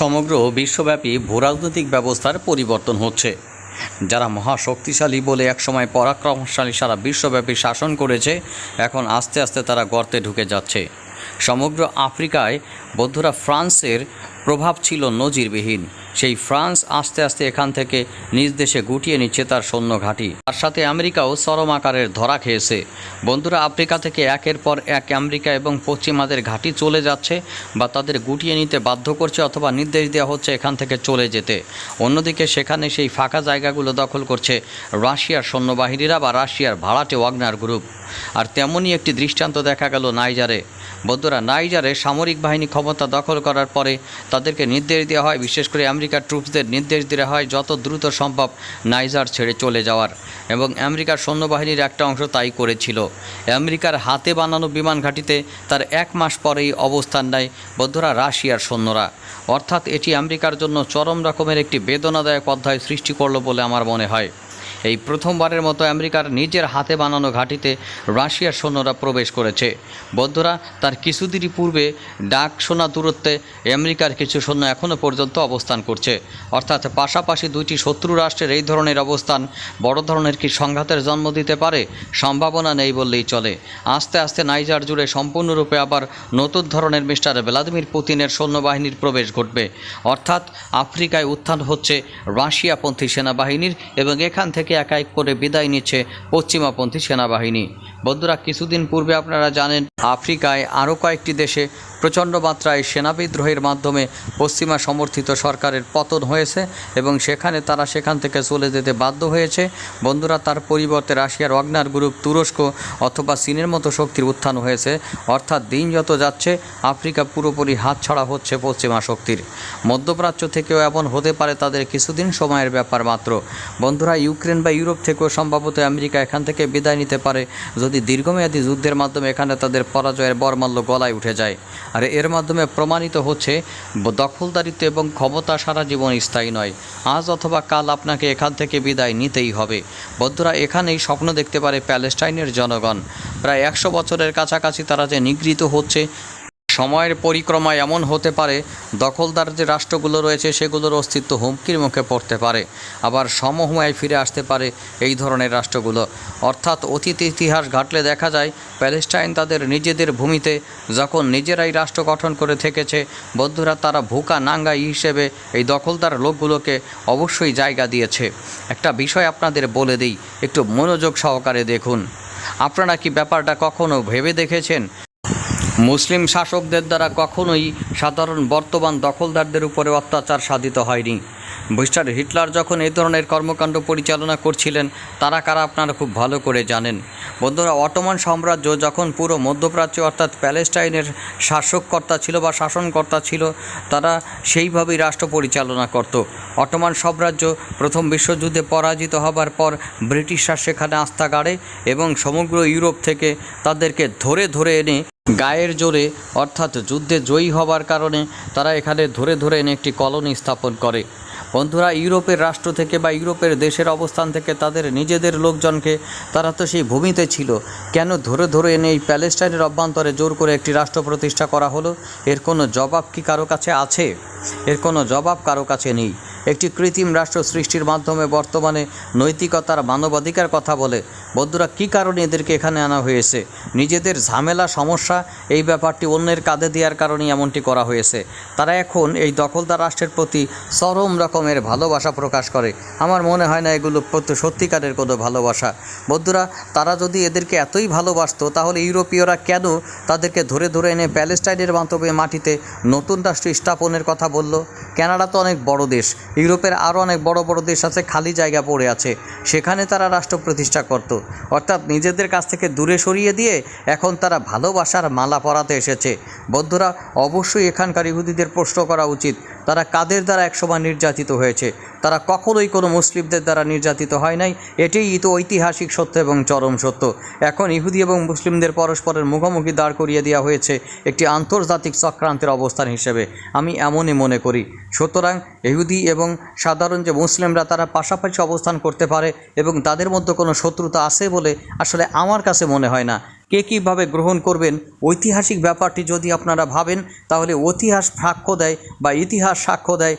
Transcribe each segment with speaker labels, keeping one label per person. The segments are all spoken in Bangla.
Speaker 1: সমগ্র বিশ্বব্যাপী ভূরাজনৈতিক ব্যবস্থার পরিবর্তন হচ্ছে। যারা মহাশক্তিশালী বলে একসময় পরাক্রমশালী সারা বিশ্বব্যাপী শাসন করেছে, এখন আস্তে আস্তে তারা গর্তে ঢুকে যাচ্ছে। সমগ্র আফ্রিকায় বৌদ্ধরা ফ্রান্সের প্রভাব ছিল নজিরবিহীন। সেই ফ্রান্স আস্তে আস্তে এখান থেকে নিজ দেশে গুটিয়ে নিচ্ছে তার সৈন্য ঘাঁটি। তার সাথে আমেরিকাও চরম আকারের ধরা খেয়েছে। বন্ধুরা, আফ্রিকা থেকে একের পর এক আমেরিকা এবং পশ্চিমাদের ঘাঁটি চলে যাচ্ছে বা তাদের গুটিয়ে নিতে বাধ্য করছে অথবা নির্দেশ দেওয়া হচ্ছে এখান থেকে চলে যেতে। অন্যদিকে সেখানে সেই ফাঁকা জায়গাগুলো দখল করছে রাশিয়ার সৈন্যবাহিনীরা বা রাশিয়ার ভাড়াটে ওয়াগনার গ্রুপ। আর তেমনই একটি দৃষ্টান্ত দেখা গেল নাইজারে। বৌদ্ধরা নাইজারে সামরিক বাহিনী ক্ষমতা দখল করার পরে তাদেরকে নির্দেশ দেওয়া হয়, বিশেষ করে আমেরিকার ট্রুপসদের নির্দেশ দেওয়া হয়, যত দ্রুত সম্ভব নাইজার ছেড়ে চলে যাওয়ার। এবং আমেরিকার সৈন্যবাহিনীর একটা অংশ তাই করেছিল। আমেরিকার হাতে বানানো বিমান ঘাঁটিতে তার এক মাস পরেই অবস্থান নেয় বৌদ্ধরা রাশিয়ার সৈন্যরা। অর্থাৎ এটি আমেরিকার জন্য চরম রকমের একটি বেদনাদায়ক অধ্যায় সৃষ্টি করল বলে আমার মনে হয়। এই প্রথমবারের মতো আমেরিকার নিজের হাতে বানানো ঘাঁটিতে রাশিয়ার সৈন্যরা প্রবেশ করেছে। বৌদ্ধরা তার কিছুদিনই পূর্বে ডাক শোনা দূরত্বে আমেরিকার কিছু সৈন্য এখনও পর্যন্ত অবস্থান করছে। অর্থাৎ পাশাপাশি দুইটি শত্রু রাষ্ট্রের এই ধরনের অবস্থান বড় ধরনের কি সংঘাতের জন্ম দিতে পারে সম্ভাবনা নেই বললেই চলে। আস্তে আস্তে নাইজার জুড়ে সম্পূর্ণরূপে আবার নতুন ধরনের মিস্টার ভ্লাদিমির পুতিনের সৈন্যবাহিনীর প্রবেশ ঘটবে। অর্থাৎ আফ্রিকায় উত্থান হচ্ছে রাশিয়াপন্থী সেনাবাহিনীর এবং এখান থেকে এক এক করে বিদায় নিচ্ছে পশ্চিমাপন্থী সেনাবাহিনী। বন্ধুরা কিছুদিন পূর্বে আপনারা জানেন আফ্রিকায় আরও কয়েকটি দেশে প্রচণ্ড মাত্রায় সেনা বিদ্রোহের মাধ্যমে পশ্চিমা সমর্থিত সরকারের পতন হয়েছে এবং সেখানে তারা সেখান থেকে চলে যেতে বাধ্য হয়েছে। বন্ধুরা, তার পরিবর্তে রাশিয়ার ওয়াগনার গ্রুপ তুরস্ক অথবা চীনের মতো শক্তির উত্থান হয়েছে। অর্থাৎ দিন যত যাচ্ছে, আফ্রিকা পুরোপুরি হাতছাড়া হচ্ছে পশ্চিমা শক্তির। মধ্যপ্রাচ্য থেকেও এমন হতে পারে তাদের কিছুদিন সময়ের ব্যাপার মাত্র। বন্ধুরা, ইউক্রেন বা ইউরোপ থেকেও সম্ভবত আমেরিকা এখান থেকে বিদায় নিতে পারে। যদি দীর্ঘমেয়াদী যুদ্ধের মাধ্যমে এখানে তাদের পরাজয়ের বর্মাল্য গলায় উঠে যায়। আর এর মাধ্যমে প্রমাণিত হচ্ছে, দখলদারিত্ব এবং ক্ষমতা সারা জীবন স্থায়ী নয়। আজ অথবা কাল আপনাকে এখান থেকে বিদায় নিতেই হবে। বন্ধুরা, এখানেই স্বপ্ন দেখতে পারে প্যালেস্টাইনের জনগণ। প্রায় একশো বছরের কাছাকাছি তারা যে নিগৃহীত হচ্ছে সময়ের পরিক্রমা এমন হতে পারে, দখলদার যে রাষ্ট্রগুলো রয়েছে সেগুলোর অস্তিত্ব হুমকির মুখে পড়তে পারে। আবার সমহুমায় ফিরে আসতে পারে এই ধরনের রাষ্ট্রগুলো। অর্থাৎ অতীত ইতিহাস ঘাটলে দেখা যায়, প্যালেস্টাইন তাদের নিজেদের ভূমিতে যখন নিজেরাই রাষ্ট্র গঠন করে থেকেছে, বৌদ্ধরা তারা ভুকা নাঙ্গাই হিসেবে এই দখলদার লোকগুলোকে অবশ্যই জায়গা দিয়েছে। একটা বিষয় আপনাদের বলে দিই, একটু মনোযোগ সহকারে দেখুন। আপনারা কি ব্যাপারটা কখনো ভেবে দেখেছেন? মুসলিম শাসকদের দ্বারা কখনোই সাধারণ বর্তমান দখলদারদের উপরে অত্যাচার সাধিত হয়নি। মিস্টার হিটলার যখন এই ধরনের কর্মকাণ্ড পরিচালনা করছিলেন, তারা কারা আপনারা খুব ভালো করে জানেন। বন্ধুরা, অটোমান সাম্রাজ্য যখন পুরো মধ্যপ্রাচ্য অর্থাৎ প্যালেস্টাইনের শাসককর্তা ছিল বা শাসনকর্তা ছিল, তারা সেইভাবেই রাষ্ট্র পরিচালনা করত। অটোমান সাম্রাজ্য প্রথম বিশ্বযুদ্ধে পরাজিত হবার পর ব্রিটিশরা সেখানে আস্থা গাড়ে এবং সমগ্র ইউরোপ থেকে তাদেরকে ধরে ধরে এনে গায়ের জোরে, অর্থাৎ যুদ্ধে জয়ী হবার কারণে তারা এখানে ধরে ধরে এনে একটি কলোনি স্থাপন করে। বন্ধুরা, ইউরোপের রাষ্ট্র থেকে বা ইউরোপের দেশের অবস্থান থেকে তাদের নিজেদের লোকজনকে তারা তো সেই ভূমিতে ছিল। কেন ধরে ধরে এনে এই প্যালেস্টাইনের অভ্যন্তরে জোর করে একটি রাষ্ট্র প্রতিষ্ঠা করা হলো? এর কোনো জবাব কি কারও কাছে আছে? এর কোনো জবাব কারও কাছে নেই। একটি কৃত্রিম রাষ্ট্র সৃষ্টির মাধ্যমে বর্তমানে নৈতিকতার মানবাধিকার কথা বলে। বন্ধুরা, কী কারণে এদেরকে এখানে আনা হয়েছে? নিজেদের ঝামেলা, সমস্যা, এই ব্যাপারটি অন্যের কাঁধে দেওয়ার কারণে এমনটি করা হয়েছে। তারা এখন এই দখলদার রাষ্ট্রের প্রতি চরম রকমের ভালোবাসা প্রকাশ করে। আমার মনে হয় না এগুলো সত্যিকারের কোনো ভালোবাসা। বন্ধুরা, তারা যদি এদেরকে এতই ভালোবাসতো, তাহলে ইউরোপীয়রা কেন তাদেরকে ধরে ধরে এনে প্যালেস্টাইনের মাধ্যমে মাটিতে নতুন রাষ্ট্র স্থাপনের কথা বলল? কানাডা তো অনেক বড় দেশ। ইউরোপের আরও অনেক বড় বড় দেশ আছে, খালি জায়গা পড়ে আছে। সেখানে তারা রাষ্ট্র প্রতিষ্ঠা করত। অর্থাৎ নিজেদের কাছ থেকে দূরে সরিয়ে দিয়ে এখন তারা ভালোবাসার মালা পরাতে এসেছে। বৌদ্ধরা অবশ্যই এখানকার ইহুদিদের প্রশ্ন করা উচিত। তারা কাদের দ্বারা একসময় নির্যাতিত হয়েছে? তারা কখনোই কোনো মুসলিমদের দ্বারা নির্যাতিত হয় নাই। এটিই তো ঐতিহাসিক সত্য এবং চরম সত্য। এখন ইহুদি এবং মুসলিমদের পরস্পরের মুখোমুখি দাঁড় করিয়ে দেওয়া হয়েছে একটি আন্তর্জাতিক চক্রান্তের অবস্থান হিসেবে। আমি এমনই মনে করি। সুতরাং ইহুদি এবং সাধারণ যে মুসলিমরা, তারা পাশাপাশি অবস্থান করতে পারে এবং তাদের মধ্যে কোনো শত্রুতা আছে বলে আসলে আমার কাছে মনে হয় না। কে কীভাবে গ্রহণ করবেন? ঐতিহাসিক ব্যাপারটি যদি আপনারা ভাবেন, তাহলে ইতিহাস সাক্ষ্য দেয় বা ইতিহাস সাক্ষ্য দেয়।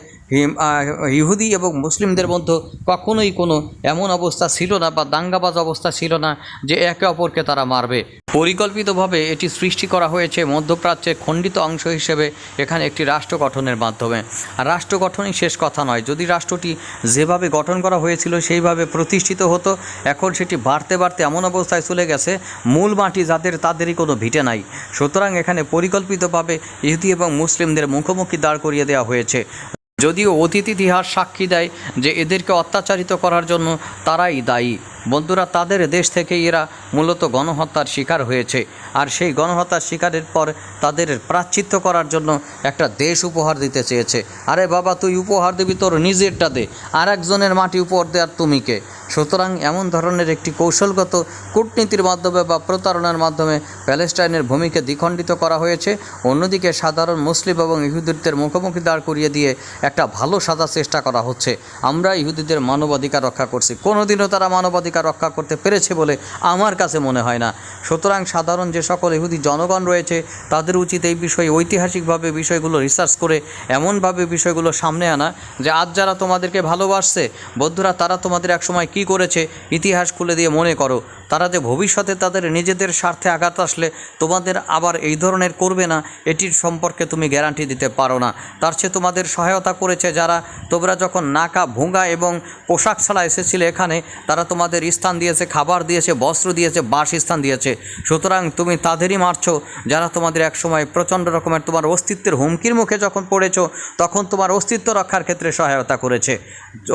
Speaker 1: ইহুদি এবং মুসলিমদের মধ্যে কখনোই কোনো এমন অবস্থা ছিল না বা দাঙ্গাবাজ অবস্থা ছিল না যে একে অপরকে তারা মারবে। পরিকল্পিতভাবে এটি সৃষ্টি করা হয়েছে মধ্যপ্রাচ্যের খণ্ডিত অংশ হিসেবে, এখানে একটি রাষ্ট্র গঠনের মাধ্যমে। আর রাষ্ট্র গঠনই শেষ কথা নয়। যদি রাষ্ট্রটি যেভাবে গঠন করা হয়েছিল, সেইভাবে প্রতিষ্ঠিত হতো, এখন সেটি বাড়তে বাড়তে এমন অবস্থায় চলে গেছে, মূল মাটি যাদের তাদেরই কোনো ভিটে নাই। সুতরাং এখানে পরিকল্পিতভাবে ইহুদি এবং মুসলিমদের মুখোমুখি দাঁড় করিয়ে দেওয়া হয়েছে। যদিও অতীত ইতিহাস সাক্ষী দেয় যে এদেরকে অত্যাচারিত করার জন্য তারাই দায়ী। বন্ধুরা, তাদের দেশ থেকে এরা মূলত গণহত্যার শিকার হয়েছে। আর সেই গণহত্যার শিকারের পর তাদের প্রাচ্ছিত্য করার জন্য একটা দেশ উপহার দিতে চেয়েছে। আরে বাবা, তুই উপহার দিবি, তোর নিজেরটা দে। আর একজনের মাটি উপহার দেওয়ার তুমি কে? সুতরাং এমন ধরনের একটি কৌশলগত কূটনীতির মাধ্যমে বা প্রতারণার মাধ্যমে প্যালেস্টাইনের ভূমিকে দ্বিখণ্ডিত করা হয়েছে। অন্যদিকে সাধারণ মুসলিম এবং ইহুদিদের মুখোমুখি দাঁড় করিয়ে দিয়ে একটা ভালো সাজার চেষ্টা করা হচ্ছে। আমরা ইহুদিদের মানবাধিকার রক্ষা করছি। কোনোদিনও তারা মানবাধিকার রক্ষা করতে পেরেছে বলে আমার কাছে মনে হয় না। সুতরাং সাধারণ যে সকল ইহুদি জনগণ রয়েছে, তাদের উচিত এই বিষয়ে ঐতিহাসিকভাবে বিষয়গুলো রিসার্চ করে, এমনভাবে বিষয়গুলো সামনে আনা যে আজ যারা তোমাদেরকে ভালোবাসছে বৌদ্ধরা তারা তোমাদের একসময় কি করেছে, ইতিহাস খুলে দিয়ে মনে করো। তারা যে ভবিষ্যতে তাদের নিজেদের স্বার্থে আঘাত আসলে তোমাদের আবার এই ধরনের করবে না, এটির সম্পর্কে তুমি গ্যারান্টি দিতে পারো না। তার চেয়ে তোমাদের সহায়তা করেছে যারা, তোমরা যখন নাকা ভুঙ্গা এবং পোশাক ছাড়া এসেছিলে এখানে, তারা তোমাদের স্থান দিয়েছে, খাবার দিয়েছে, বস্ত্র দিয়েছে, বাসস্থান দিয়েছে। সুতরাং তুমি তাদেরই মারছো, যারা তোমাদের একসময় প্রচণ্ড রকমের তোমার অস্তিত্বের হুমকির মুখে যখন পড়েছো, তখন তোমার অস্তিত্ব রক্ষার ক্ষেত্রে সহায়তা করেছে।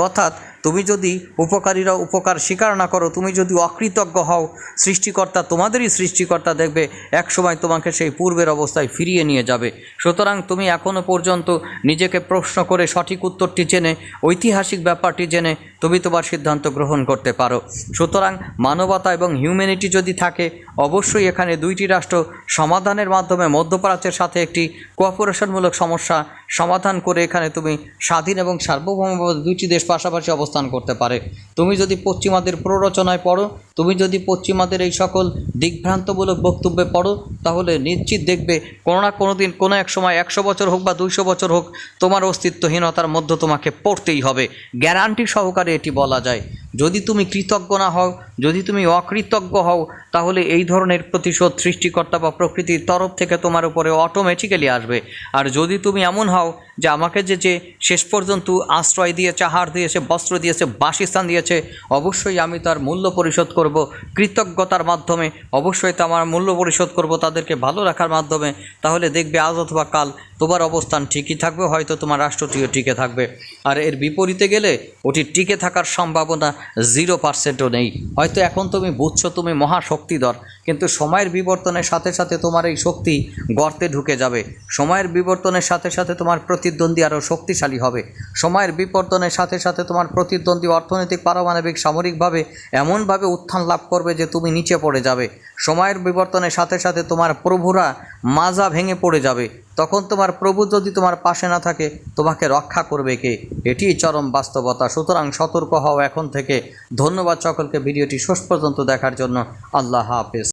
Speaker 1: অর্থাৎ তুমি যদি উপকারীরা উপকার স্বীকার না করো, তুমি যদি অকৃতজ্ঞ হও, সৃষ্টিকর্তা তোমাদেরই সৃষ্টিকর্তা দেখবে এক সময় তোমাকে সেই পূর্বের অবস্থায় ফিরিয়ে নিয়ে যাবে। সুতরাং তুমি এখনও পর্যন্ত নিজেকে প্রশ্ন করে সঠিক উত্তরটি জেনে, ঐতিহাসিক ব্যাপারটি জেনে তুমি তোমার সিদ্ধান্ত গ্রহণ করতে পারো। সুতরাং মানবতা এবং হিউম্যানিটি যদি থাকে, অবশ্যই এখানে দুইটি রাষ্ট্র সমাধানের মাধ্যমে মধ্যপ্রাচ্যের সাথে একটি কোঅপারেশনমূলক সমস্যা সমাধান করে এখানে তুমি স্বাধীন এবং সার্বভৌম দুইটি দেশ পাশাপাশি অবস্থান করতে পারে। তুমি যদি পশ্চিমাদের প্ররোচনায় পড়ো তুমি যদি পশ্চিমাদের এই সকল দিগ্ভ্রান্তমূলক বক্তব্যে পড়ো, তাহলে নিশ্চিত দেখবে কোনো না কোনো দিন, কোনো এক সময় একশো বছর হোক বা দুইশো বছর হোক, তোমার অস্তিত্বহীনতার মধ্যে তোমাকে পড়তেই হবে। গ্যারান্টি সহকারে এটি বলা যায়। যদি তুমি কৃতজ্ঞ না হও, যদি তুমি অকৃতজ্ঞ হও, তাহলে এই ধরনের প্রতিশোধ সৃষ্টিকর্তা বা প্রকৃতির তরফ থেকে তোমার উপরে অটোমেটিক্যালি আসবে। আর যদি তুমি এমন হও যে আমাকে যে যে শেষ পর্যন্ত আশ্রয় দিয়েছে, আহার দিয়েছে, বস্ত্র দিয়েছে, বাসস্থান দিয়েছে, অবশ্যই আমি তার মূল্য পরিশোধ করব। কৃতজ্ঞতার মাধ্যমে অবশ্যই তো আমার মূল্য পরিশোধ করব তাদেরকে ভালো রাখার মাধ্যমে। তাহলে দেখবে আজ অথবা কাল তোমার অবস্থান ঠিকই থাকবে, হয়তো তোমার রাষ্ট্রটিও টিকে থাকবে। আর এর বিপরীতে গেলে ওটি টিকে থাকার সম্ভাবনা জিরো পার্সেন্টও নেই। হয়তো এখন তুমি বুঝছ তুমি মহাশক্তিধর, কিন্তু সময়ের বিবর্তনের সাথে সাথে তোমার এই শক্তি গর্তে ঢুকে যাবে। সময়ের বিবর্তনের সাথে সাথে তোমার প্রতিদ্বন্দ্বী আরও শক্তিশালী হবে। সময়ের বিবর্তনের সাথে সাথে তোমার প্রতিদ্বন্দ্বী অর্থনৈতিক, পারমাণবিক, সামরিকভাবে এমনভাবে উত্থান লাভ করবে যে তুমি নিচে পড়ে যাবে। সময়ের বিবর্তনের সাথে সাথে তোমার প্রভুরা মাজা ভেঙে পড়ে যাবে। তখন তোমার প্রভু যদি তোমার পাশে না থাকে, তোমাকে রক্ষা করবে কে? এটিই চরম বাস্তবতা। সুতরাং সতর্ক হও এখন থেকে। ধন্যবাদ সকলকে। ভিডিওটি শেষ পর্যন্ত দেখার জন্য আল্লাহ হাফেজ।